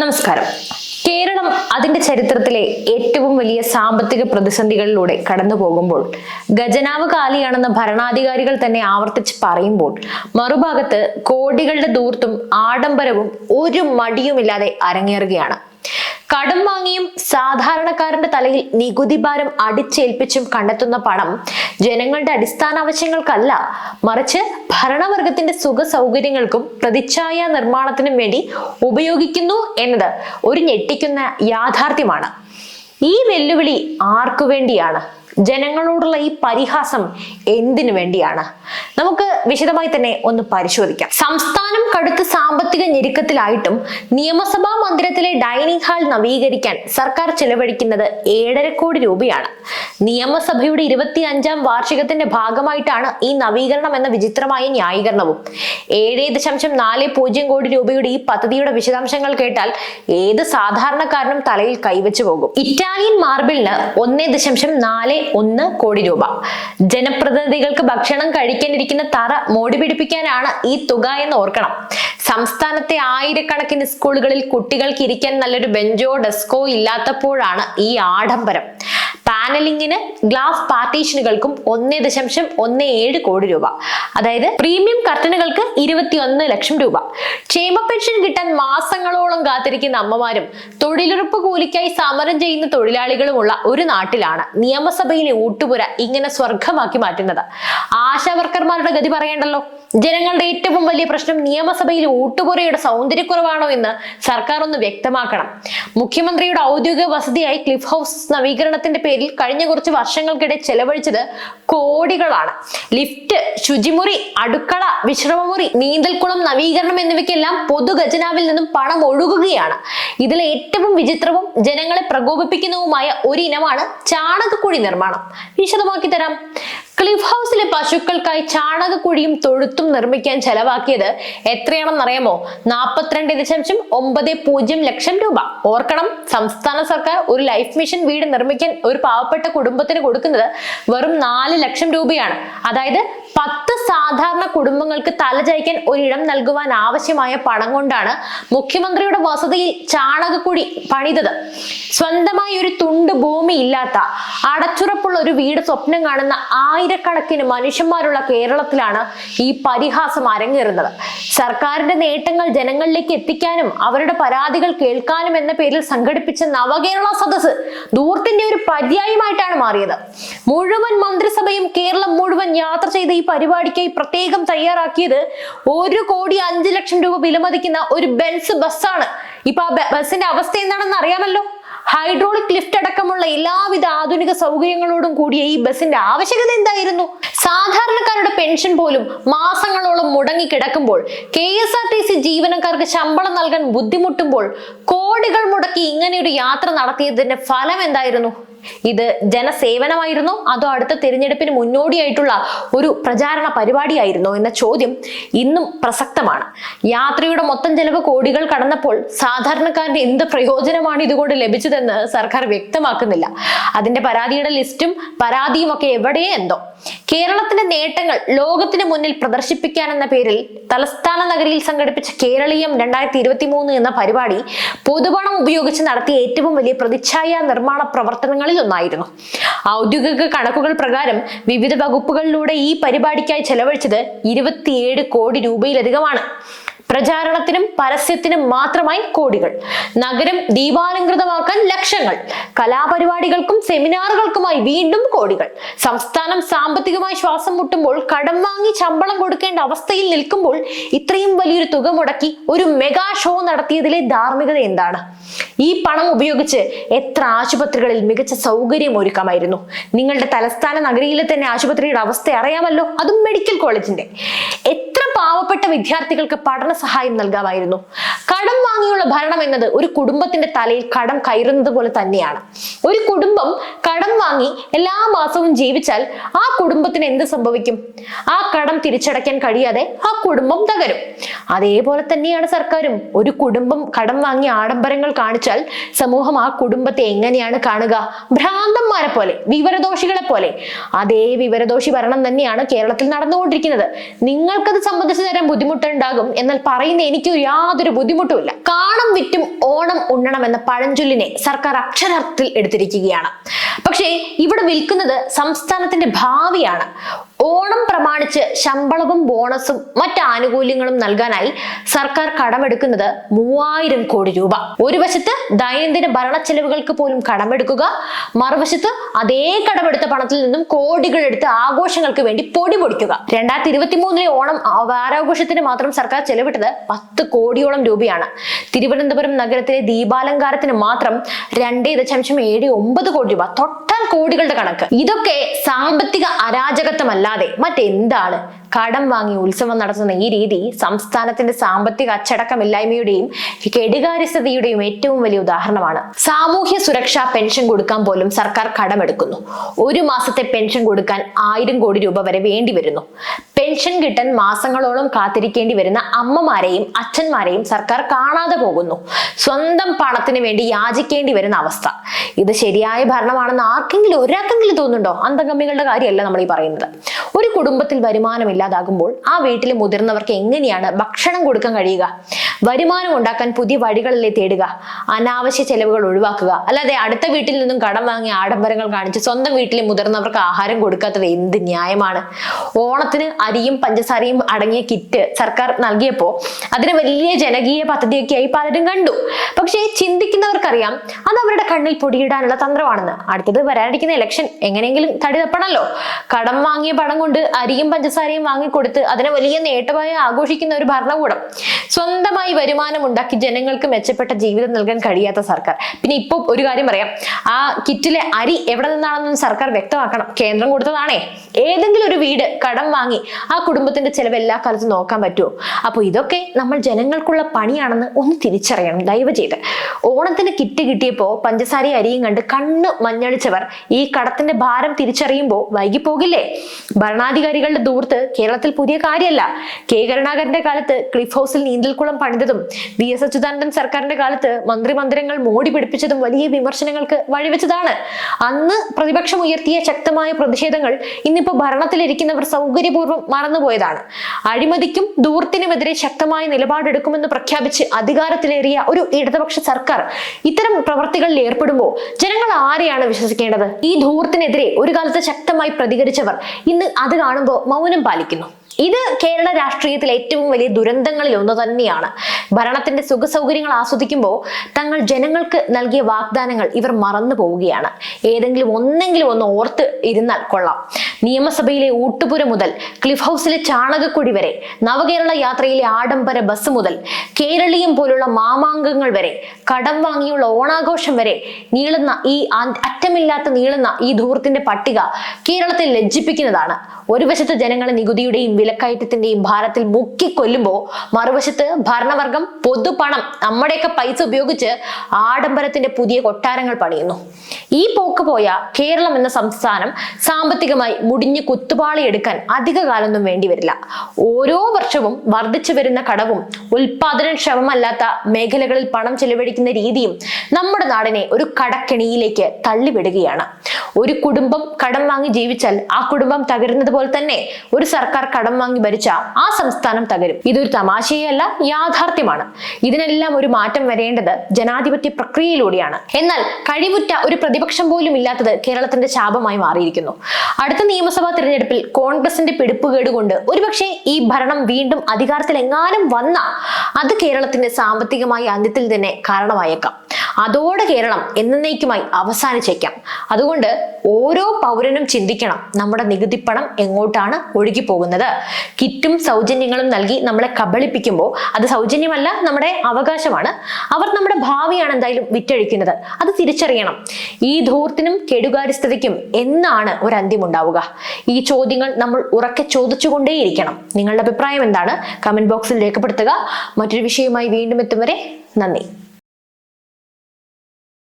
നമസ്കാരം. കേരളം അതിന്റെ ചരിത്രത്തിലെ ഏറ്റവും വലിയ സാമ്പത്തിക പ്രതിസന്ധികളിലൂടെ കടന്നു പോകുമ്പോൾ ഖജനാവ് കാലിയാണെന്ന് ഭരണാധികാരികൾ തന്നെ ആവർത്തിച്ച് പറയുമ്പോൾ മറുഭാഗത്ത് കോടികളുടെ ദൂർത്തും ആഡംബരവും ഒരു മടിയുമില്ലാതെ അരങ്ങേറുകയാണ്. കടം വാങ്ങിയും സാധാരണക്കാരന്റെ തലയിൽ നികുതി ഭാരം അടിച്ചേൽപ്പിച്ചും കണ്ടെത്തുന്ന പണം ജനങ്ങളുടെ അടിസ്ഥാന ആവശ്യങ്ങൾക്കല്ല മറിച്ച് ഭരണവർഗത്തിന്റെ സുഖ സൗകര്യങ്ങൾക്കും പ്രതിച്ഛായ നിർമ്മാണത്തിനും വേണ്ടി ഉപയോഗിക്കുന്നു എന്നത് ഒരു ഞെട്ടിക്കുന്ന യാഥാർത്ഥ്യമാണ്. ഈ വെല്ലുവിളി ആർക്കു വേണ്ടിയാണ്? ജനങ്ങളോടുള്ള ഈ പരിഹാസം എന്തിനു വേണ്ടിയാണ്? നമുക്ക് വിശദമായി തന്നെ ഒന്ന് പരിശോധിക്കാം. സംസ്ഥാനം കടുത്ത സാമ്പത്തിക ഞെരുക്കത്തിലായിട്ടും നിയമസഭാ മന്ദിരത്തിലെ ഡൈനിങ് ഹാൾ നവീകരിക്കാൻ സർക്കാർ ചെലവഴിക്കുന്നത് ഏഴര കോടി രൂപയാണ്. നിയമസഭയുടെ ഇരുപത്തി അഞ്ചാം വാർഷികത്തിന്റെ ഭാഗമായിട്ടാണ് ഈ നവീകരണം എന്ന വിചിത്രമായ ന്യായീകരണവും. ഏഴ് ദശാംശം നാല് പൂജ്യം കോടി രൂപയുടെ ഈ പദ്ധതിയുടെ വിശദാംശങ്ങൾ കേട്ടാൽ ഏത് സാധാരണക്കാരനും തലയിൽ കൈവച്ചു പോകും. ഇറ്റാലിയൻ മാർബിളിന് ഒന്നേ ദശാംശം നാല് ഒന്ന് കോടി രൂപ. ജനപ്രതിനിധികൾക്ക് ഭക്ഷണം കഴിക്കാനിരിക്കുന്ന തറ മോടി പിടിപ്പിക്കാനാണ് ഈ തുക എന്ന് ഓർക്കണം. സംസ്ഥാനത്തെ ആയിരക്കണക്കിന് സ്കൂളുകളിൽ കുട്ടികൾക്ക് ഇരിക്കാൻ നല്ലൊരു ബെഞ്ചോ ഡെസ്കോ ഇല്ലാത്തപ്പോഴാണ് ഈ ആഡംബരം. പാനലിങ്ങിന് ഗ്ലാസ് പാർട്ടീഷനുകൾക്കും ഒന്നേ ദശാംശം ഒന്ന് ഏഴ് കോടി രൂപ. അതായത് പ്രീമിയം കർട്ടനുകൾക്ക് ഇരുപത്തിയൊന്ന് ലക്ഷം രൂപ. ക്ഷേമ പെൻഷൻ കിട്ടാൻ മാസങ്ങളോളം കാത്തിരിക്കുന്ന അമ്മമാരും തൊഴിലുറപ്പ് കൂലിക്കായി സമരം ചെയ്യുന്ന തൊഴിലാളികളുമുള്ള ഒരു നാട്ടിലാണ് നിയമസഭയിലെ ഊട്ടുപുര ഇങ്ങനെ സ്വർഗമാക്കി മാറ്റുന്നത്. ആശാവർക്കർമാരുടെ ഗതി പറയേണ്ടല്ലോ? ജനങ്ങളുടെ ഏറ്റവും വലിയ പ്രശ്നം നിയമസഭയിലെ ഊട്ടുപുരയുടെ സൗന്ദര്യക്കുറവാണോ എന്ന് സർക്കാർ ഒന്ന് വ്യക്തമാക്കണം. മുഖ്യമന്ത്രിയുടെ ഔദ്യോഗിക വസതിയായി ക്ലിഫ് ഹൗസ് നവീകരണത്തിന്റെ പേരിൽ കഴിഞ്ഞ കുറച്ച് വർഷങ്ങൾക്കിടെ ചെലവഴിച്ചത് കോടികളാണ്. ലിഫ്റ്റ് ശുചിമുറി അടുക്കള വിശ്രമമുറി നീന്തൽക്കുളം നവീകരണം എന്നിവയ്ക്കെല്ലാം പൊതുഖജനാവിൽ നിന്നും പണം ഒഴുകുകയാണ്. ഇതിലെ ഏറ്റവും വിചിത്രവും ജനങ്ങളെ പ്രകോപിപ്പിക്കുന്നതുമായ ഒരു ഇനമാണ് ചാണകക്കുഴി നിർമ്മാണം. വിശദമാക്കി തരാം. ക്ലിഫ് ഹൗസിലെ പശുക്കൾക്കായി ചാണകക്കുഴിയും തൊഴുത്തും നിർമ്മിക്കാൻ ചെലവാക്കിയത് എത്രയാണെന്നറിയാമോ? നാൽപ്പത്തിരണ്ട് ദശാംശം ഒമ്പത് പൂജ്യം ലക്ഷം രൂപ. ഓർക്കണം സംസ്ഥാന സർക്കാർ ഒരു ലൈഫ് മിഷൻ വീട് നിർമ്മിക്കാൻ ഒരു പാവപ്പെട്ട കുടുംബത്തിന് കൊടുക്കുന്നത് വെറും നാല് ലക്ഷം രൂപയാണ്. അതായത് പത്ത് സാധാരണ കുടുംബങ്ങൾക്ക് തലചായ്ക്കാൻ ഒരിടം നൽകുവാൻ ആവശ്യമായ പണം കൊണ്ടാണ് മുഖ്യമന്ത്രിയുടെ വസതിയിൽ ചാണകക്കുഴി പണിതത്. സ്വന്തമായി ഒരു തുണ്ട് ഭൂമി ഇല്ലാത്ത അടച്ചുറപ്പുള്ള ഒരു വീട് സ്വപ്നം കാണുന്ന ആയിരക്കണക്കിന് മനുഷ്യന്മാരുള്ള കേരളത്തിലാണ് ഈ പരിഹാസം അരങ്ങേറുന്നത്. സർക്കാരിന്റെ നേട്ടങ്ങൾ ജനങ്ങളിലേക്ക് എത്തിക്കാനും അവരുടെ പരാതികൾ കേൾക്കാനും എന്ന പേരിൽ സംഘടിപ്പിച്ച നവകേരള സദസ് ദൂർത്തിന്റെ ഒരു പര്യായമായിട്ടാണ് മാറിയത്. മുഴുവൻ മന്ത്രിസഭയും കേരളം മുഴുവൻ യാത്ര ചെയ്ത ഈ പരിപാടിക്കായി പ്രത്യേകം തയ്യാറാക്കിയത് ഒരു കോടി അഞ്ചു ലക്ഷം രൂപ വിലമതിക്കുന്ന ഒരു ബെൻസ് ബസ്സാണ്. ഇപ്പൊ ആ ബസ്സിന്റെ അവസ്ഥ എന്താണെന്ന് അറിയാമല്ലോ? ഹൈഡ്രോളിക് ലിഫ്റ്റ് അടക്കമുള്ള എല്ലാവിധ ആധുനിക സൗകര്യങ്ങളോടും കൂടിയ ഈ ബസിന്റെ ആവശ്യകത എന്തായിരുന്നു? സാധാരണക്കാരുടെ പെൻഷൻ പോലും മാസങ്ങളോളം മുടങ്ങി കിടക്കുമ്പോൾ K S R T C ജീവനക്കാർക്ക് ശമ്പളം നൽകാൻ ബുദ്ധിമുട്ടുമ്പോൾ കോടികൾ മുടക്കി ഇങ്ങനെ ഒരു യാത്ര നടത്തിയതിന്റെ ഫലം എന്തായിരുന്നു? ഇത് ജനസേവനമായിരുന്നോ. അതോ അടുത്ത തിരഞ്ഞെടുപ്പിന് മുന്നോടിയായിട്ടുള്ള ഒരു പ്രചാരണ പരിപാടിയായിരുന്നോ എന്ന ചോദ്യം ഇന്നും പ്രസക്തമാണ്. യാത്രയുടെ മൊത്തം ചെലവ് കോടികൾ കടന്നപ്പോൾ സാധാരണക്കാരന് എന്ത് പ്രയോജനമാണ് ഇതുകൊണ്ട് ലഭിച്ചതെന്ന് സർക്കാർ വ്യക്തമാക്കുന്നില്ല. അതിന്റെ പരാതിയുടെ ലിസ്റ്റും പരാതിയും ഒക്കെ എവിടെയേ എന്തോ കേരളത്തിന്റെ നേട്ടങ്ങൾ ലോകത്തിന് മുന്നിൽ പ്രദർശിപ്പിക്കാനെന്ന പേരിൽ തലസ്ഥാന നഗരിയിൽ സംഘടിപ്പിച്ച കേരളീയം രണ്ടായിരത്തി ഇരുപത്തി മൂന്ന് എന്ന പരിപാടി പൊതുപണം ഉപയോഗിച്ച് നടത്തിയ ഏറ്റവും വലിയ പ്രതിച്ഛായ നിർമ്മാണ പ്രവർത്തനങ്ങളിൽ ഒന്നായിരുന്നു. ഔദ്യോഗിക കണക്കുകൾ പ്രകാരം വിവിധ വകുപ്പുകളിലൂടെ ഈ പരിപാടിക്കായി ചെലവഴിച്ചത് ഇരുപത്തിയേഴ് കോടി രൂപയിലധികമാണ്. പ്രചാരണത്തിനും പരസ്യത്തിനും മാത്രമായി കോടികൾ. നഗരം ദീപാലങ്കൃതമാക്കാൻ ലക്ഷങ്ങൾ. കലാപരിപാടികൾക്കും സെമിനാറുകൾക്കുമായി വീണ്ടും കോടികൾ. സംസ്ഥാനം സാമ്പത്തികമായി ശ്വാസം മുട്ടുമ്പോൾ കടം വാങ്ങി ശമ്പളം കൊടുക്കേണ്ട അവസ്ഥയിൽ നിൽക്കുമ്പോൾ ഇത്രയും വലിയൊരു തുക മുടക്കി ഒരു മെഗാ ഷോ നടത്തിയതിലെ ധാർമ്മികത എന്താണ്? ഈ പണം ഉപയോഗിച്ച് എത്ര ആശുപത്രികളിൽ മികച്ച സൗകര്യം ഒരുക്കാമായിരുന്നു? നിങ്ങളുടെ തലസ്ഥാന നഗരിയിലെ തന്നെ ആശുപത്രിയുടെ അവസ്ഥ അറിയാമല്ലോ. അതും മെഡിക്കൽ കോളേജിന്റെ. എത്ര പാവപ്പെട്ട വിദ്യാർത്ഥികൾക്ക് പഠന സഹായം നൽകാമായിരുന്നു. കടം വാങ്ങിയുള്ള ഭരണം എന്നത് ഒരു കുടുംബത്തിന്റെ തലയിൽ കടം കയറുന്നത് പോലെ തന്നെയാണ്. ഒരു കുടുംബം കടം വാങ്ങി എല്ലാ മാസവും ജീവിച്ചാൽ ആ കുടുംബത്തിന് എന്ത് സംഭവിക്കും? ആ കടം തിരിച്ചടയ്ക്കാൻ കഴിയാതെ ആ കുടുംബം തകരും. അതേപോലെ തന്നെയാണ് സർക്കാരും. ഒരു കുടുംബം കടം വാങ്ങി ആഡംബരങ്ങൾ കാണിച്ചാൽ സമൂഹം ആ കുടുംബത്തെ എങ്ങനെയാണ് കാണുക? ഭ്രാന്തന്മാരെ പോലെ വിവരദോഷികളെ പോലെ. അതേ വിവരദോഷി ഭരണം തന്നെയാണ് കേരളത്തിൽ നടന്നുകൊണ്ടിരിക്കുന്നത്. നിങ്ങൾക്കത് സംബന്ധിച്ച് തരാൻ ബുദ്ധിമുട്ടുണ്ടാകും. എന്നാൽ പറയുന്ന എനിക്ക് യാതൊരു ബുദ്ധിമുട്ടുമില്ല കാണം വിറ്റും ഓണം ഉണ്ണണം എന്ന പഴഞ്ചൊല്ലിനെ സർക്കാർ അക്ഷരാർത്ഥത്തിൽ എടുത്തിരിക്കുകയാണ്. പക്ഷേ ഇവിടെ വിൽക്കുന്നത് സംസ്ഥാനത്തിന്റെ ഭാവിയാണ്. ഓണം പ്രമാണിച്ച് ശമ്പളവും ബോണസും മറ്റ് ആനുകൂല്യങ്ങളും നൽകാനായി സർക്കാർ കടമെടുക്കുന്നത് മൂവായിരം കോടി രൂപ. ഒരു വശത്ത് ദൈനംദിന ഭരണ ചെലവുകൾക്ക് പോലും കടമെടുക്കുക മറുവശത്ത് അതേ കടമെടുത്ത പണത്തിൽ നിന്നും കോടികൾ എടുത്ത് ആഘോഷങ്ങൾക്ക് വേണ്ടി പൊടി പൊടിക്കുക. രണ്ടായിരത്തി ഇരുപത്തി മൂന്നിലെ ഓണം വാരാഘോഷത്തിന് മാത്രം സർക്കാർ ചെലവിട്ടത് പത്ത് കോടിയോളം രൂപയാണ്. തിരുവനന്തപുരം നഗരത്തിലെ ദീപാലങ്കാരത്തിന് മാത്രം രണ്ടേ ദശാംശം ഏഴ് ഒമ്പത് കോടി രൂപ. തൊട്ടാൽ കോടികളുടെ കണക്ക്. ഇതൊക്കെ സാമ്പത്തിക അരാജകത്വമല്ലാതെ മറ്റെന്താണ്? കടം വാങ്ങി ഉത്സവം നടത്തുന്ന ഈ രീതി സംസ്ഥാനത്തിന്റെ സാമ്പത്തിക അച്ചടക്കമില്ലായ്മയുടെയും കെടുകാര്യസ്ഥതയുടെയും ഏറ്റവും വലിയ ഉദാഹരണമാണ്. സാമൂഹ്യ സുരക്ഷാ പെൻഷൻ കൊടുക്കാൻ പോലും സർക്കാർ കടമെടുക്കുന്നു. ഒരു മാസത്തെ പെൻഷൻ കൊടുക്കാൻ ആയിരം കോടി രൂപ വരെ വേണ്ടി വരുന്നു പെൻഷൻ കിട്ടാൻ മാസങ്ങളോളം കാത്തിരിക്കേണ്ടി വരുന്ന അമ്മമാരെയും അച്ഛന്മാരെയും സർക്കാർ കാണാതെ പോകുന്നു. സ്വന്തം പണത്തിന് വേണ്ടി യാചിക്കേണ്ടി വരുന്ന അവസ്ഥ. ഇത് ശരിയായ ഭരണമാണെന്ന് ആർക്കെങ്കിലും ഒരാൾക്കെങ്കിലും തോന്നുന്നുണ്ടോ? അന്തകമ്മികളുടെ കാര്യമല്ല നമ്മൾ ഈ പറയുന്നത്. ഒരു കുടുംബത്തിൽ വരുമാനം ഇല്ലാതാകുമ്പോൾ ആ വീട്ടിലെ മുതിർന്നവർക്ക് എങ്ങനെയാണ് ഭക്ഷണം കൊടുക്കാൻ കഴിയുക? വരുമാനം ഉണ്ടാക്കാൻ പുതിയ വഴികളിലെ തേടുക. അനാവശ്യ ചെലവുകൾ ഒഴിവാക്കുക. അല്ലാതെ അടുത്ത വീട്ടിൽ നിന്നും കടം വാങ്ങി ആഡംബരങ്ങൾ കാണിച്ച് സ്വന്തം വീട്ടിലെ മുതിർന്നവർക്ക് ആഹാരം കൊടുക്കാത്തത് എന്ത് ന്യായമാണ്? ഓണത്തിന് അരിയും പഞ്ചസാരയും അടങ്ങിയ കിറ്റ് സർക്കാർ നൽകിയപ്പോൾ അതിന് വലിയ ജനകീയ പദ്ധതിയൊക്കെയായി പലരും കണ്ടു. പക്ഷേ ചിന്തിക്കുന്നവർക്കറിയാം അത് അവരുടെ കണ്ണിൽ പൊടിയിടാനുള്ള തന്ത്രമാണെന്ന്. അടുത്തത് വരാനിരിക്കുന്ന ഇലക്ഷൻ എങ്ങനെയെങ്കിലും തടി തപ്പണല്ലോ. കടം വാങ്ങിയ പണം കൊണ്ട് അരിയും പഞ്ചസാരയും വാങ്ങിക്കൊടുത്ത് അതിനെ വലിയ നേട്ടമായി ആഘോഷിക്കുന്ന ഒരു ഭരണകൂടം. സ്വന്തമായി വരുമാനം ഉണ്ടാക്കി ജനങ്ങൾക്ക് മെച്ചപ്പെട്ട ജീവിതം നൽകാൻ കഴിയാത്ത സർക്കാർ. പിന്നെ ഇപ്പൊ ഒരു കാര്യം പറയാം. ആ കിറ്റിലെ അരി എവിടെ നിന്നാണെന്ന് സർക്കാർ വ്യക്തമാക്കണം. കേന്ദ്രം കൊടുത്തതാണേ. ഏതെങ്കിലും ഒരു വീട് കടം വാങ്ങി ആ കുടുംബത്തിന്റെ ചെലവ് എല്ലാ കാലത്തും നോക്കാൻ പറ്റുമോ? അപ്പോൾ ഇതൊക്കെ നമ്മൾ ജനങ്ങൾക്കുള്ള പണിയാണെന്ന് ഒന്ന് തിരിച്ചറിയണം. ദയവ് ചെയ്ത് ഓണത്തിന് കിറ്റ് കിട്ടിയപ്പോൾ പഞ്ചസാര അരിയും കണ്ട് കണ്ണ് മഞ്ഞളിച്ചവർ ഈ കടത്തിന്റെ ഭാരം തിരിച്ചറിയുമ്പോൾ വൈകി പോകില്ലേ ഭരണാധികാരികളുടെ ദൂർത്ത് കേരളത്തിൽ പുതിയ കാര്യമല്ല. കെ. കരുണാകരന്റെ കാലത്ത് ക്ലിഫ് ഹൗസിൽ നീന്തൽക്കുളം പണിതതും വി. എസ്. അച്യുതാനന്ദൻ സർക്കാരിന്റെ കാലത്ത് മന്ത്രി മന്ദിരങ്ങൾ മോടി പിടിപ്പിച്ചതും വലിയ വിമർശനങ്ങൾക്ക് വഴിവെച്ചതാണ്. അന്ന് പ്രതിപക്ഷം ഉയർത്തിയ ശക്തമായ പ്രതിഷേധങ്ങൾ ഇന്നിപ്പോ ഭരണത്തിലിരിക്കുന്നവർ സൗകര്യപൂർവം മറന്നുപോയതാണ്. അഴിമതിക്കും ദൂർത്തിനുമെതിരെ ശക്തമായ നിലപാടെടുക്കുമെന്ന് പ്രഖ്യാപിച്ച് അധികാരത്തിലേറിയ ഒരു ഇടതുപക്ഷ സർക്കാർ ഇത്തരം പ്രവർത്തികളിൽ ഏർപ്പെടുമ്പോൾ ജനങ്ങൾ ആരെയാണ് വിശ്വസിക്കേണ്ടത്? ഈ ധൂർത്തിനെതിരെ ഒരു കാലത്ത് ശക്തമായി പ്രതികരിച്ചവർ ഇന്ന് അത് കാണുമ്പോൾ മൗനം പാലിക്കുന്നു ഇത് കേരള രാഷ്ട്രീയത്തിലെ ഏറ്റവും വലിയ ദുരന്തങ്ങളിൽ ഒന്ന് തന്നെയാണ്. ഭരണത്തിന്റെ സുഖ സൗകര്യങ്ങൾ ആസ്വദിക്കുമ്പോൾ തങ്ങൾ ജനങ്ങൾക്ക് നൽകിയ വാഗ്ദാനങ്ങൾ ഇവർ മറന്നു പോവുകയാണ്. ഏതെങ്കിലും ഒന്നെങ്കിലും ഒന്ന് ഓർത്ത് ഇരുന്നാൽ കൊള്ളാം. നിയമസഭയിലെ ഊട്ടുപുര മുതൽ ക്ലിഫ് ഹൗസിലെ ചാണകക്കുടി വരെ നവകേരള യാത്രയിലെ ആഡംബര ബസ് മുതൽ കേരളീയം പോലുള്ള മാമാങ്കങ്ങൾ വരെ കടം വാങ്ങിയുള്ള ഓണാഘോഷം വരെ നീളുന്ന ഈ അറ്റമില്ലാത്ത നീളുന്ന ഈ ധൂർത്തിന്റെ പട്ടിക കേരളത്തെ ലജ്ജിപ്പിക്കുന്നതാണ്. ഒരു വശത്ത് ജനങ്ങളെ നികുതിയുടെയും വിലക്കയറ്റത്തിന്റെയും ഭാരത്തിൽ മുക്കിക്കൊല്ലുമ്പോൾ മറുവശത്ത് ഭരണവർഗം പൊതുപണം നമ്മുടെയൊക്കെ പൈസ ഉപയോഗിച്ച് ആഡംബരത്തിന്റെ പുതിയ കൊട്ടാരങ്ങൾ പണിയുന്നു. ഈ പോക്ക് പോയ കേരളം എന്ന സംസ്ഥാനം സാമ്പത്തികമായി മുടിഞ്ഞു കുത്തുപാളിയെടുക്കാൻ അധിക കാലമൊന്നും വേണ്ടി വരില്ല. ഓരോ വർഷവും വർദ്ധിച്ചു വരുന്ന കടവും ഉൽപാദനക്ഷമമല്ലാത്ത മേഖലകളിൽ പണം ചെലവഴിക്കുന്ന രീതിയും നമ്മുടെ നാടിനെ ഒരു കടക്കെണിയിലേക്ക് തള്ളിവിടുകയാണ്. ഒരു കുടുംബം കടം വാങ്ങി ജീവിച്ചാൽ ആ കുടുംബം തകരുന്നത് പോലെ തന്നെ ഒരു സർക്കാർ കടം വാങ്ങി ഭരിച്ച ആ സംസ്ഥാനം തകരും. ഇതൊരു തമാശയല്ല യാഥാർത്ഥ്യമാണ്. ഇതിനെല്ലാം ഒരു മാറ്റം വരേണ്ടത് ജനാധിപത്യ പ്രക്രിയയിലൂടെയാണ്. എന്നാൽ കഴിവുറ്റ ഒരു പ്രതിപക്ഷം പോലും ഇല്ലാത്തത് കേരളത്തിന്റെ ശാപമായി മാറിയിരിക്കുന്നു. അടുത്ത നിയമസഭാ തിരഞ്ഞെടുപ്പിൽ കോൺഗ്രസിന്റെ പിടിപ്പുകേട് കൊണ്ട് ഒരുപക്ഷെ ഈ ഭരണം വീണ്ടും അധികാരത്തിൽ എങ്ങാനും വന്ന അത് കേരളത്തിന്റെ സാമ്പത്തികമായ അന്ത്യത്തിൽ തന്നെ കാരണമായേക്കാം. അതോടെ കേരളം എന്നേക്കുമായി അവസാനിച്ചേക്കാം. അതുകൊണ്ട് ഓരോ പൗരനും ചിന്തിക്കണം നമ്മുടെ നികുതിപ്പണം എങ്ങോട്ടാണ് ഒഴുകി പോകുന്നത് കിറ്റും സൗജന്യങ്ങളും നൽകി നമ്മളെ കബളിപ്പിക്കുമ്പോൾ അത് സൗജന്യമല്ല നമ്മുടെ അവകാശമാണ്. അവർ നമ്മുടെ ഭാവിയാണ് എന്തായാലും വിറ്റഴിക്കുന്നത്. അത് തിരിച്ചറിയണം. ഈ ധൂർത്തിനും കെടുകാര്യസ്ഥതയ്ക്കും എന്നാണ് ഒരു അന്ത്യം ഉണ്ടാവുക. ഈ ചോദ്യങ്ങൾ നമ്മൾ ഉറക്കെ ചോദിച്ചുകൊണ്ടേയിരിക്കണം. നിങ്ങളുടെ അഭിപ്രായം എന്താണ്? കമന്റ് ബോക്സിൽ രേഖപ്പെടുത്തുക. മറ്റൊരു വിഷയവുമായി വീണ്ടും എത്തും വരെ നന്ദി.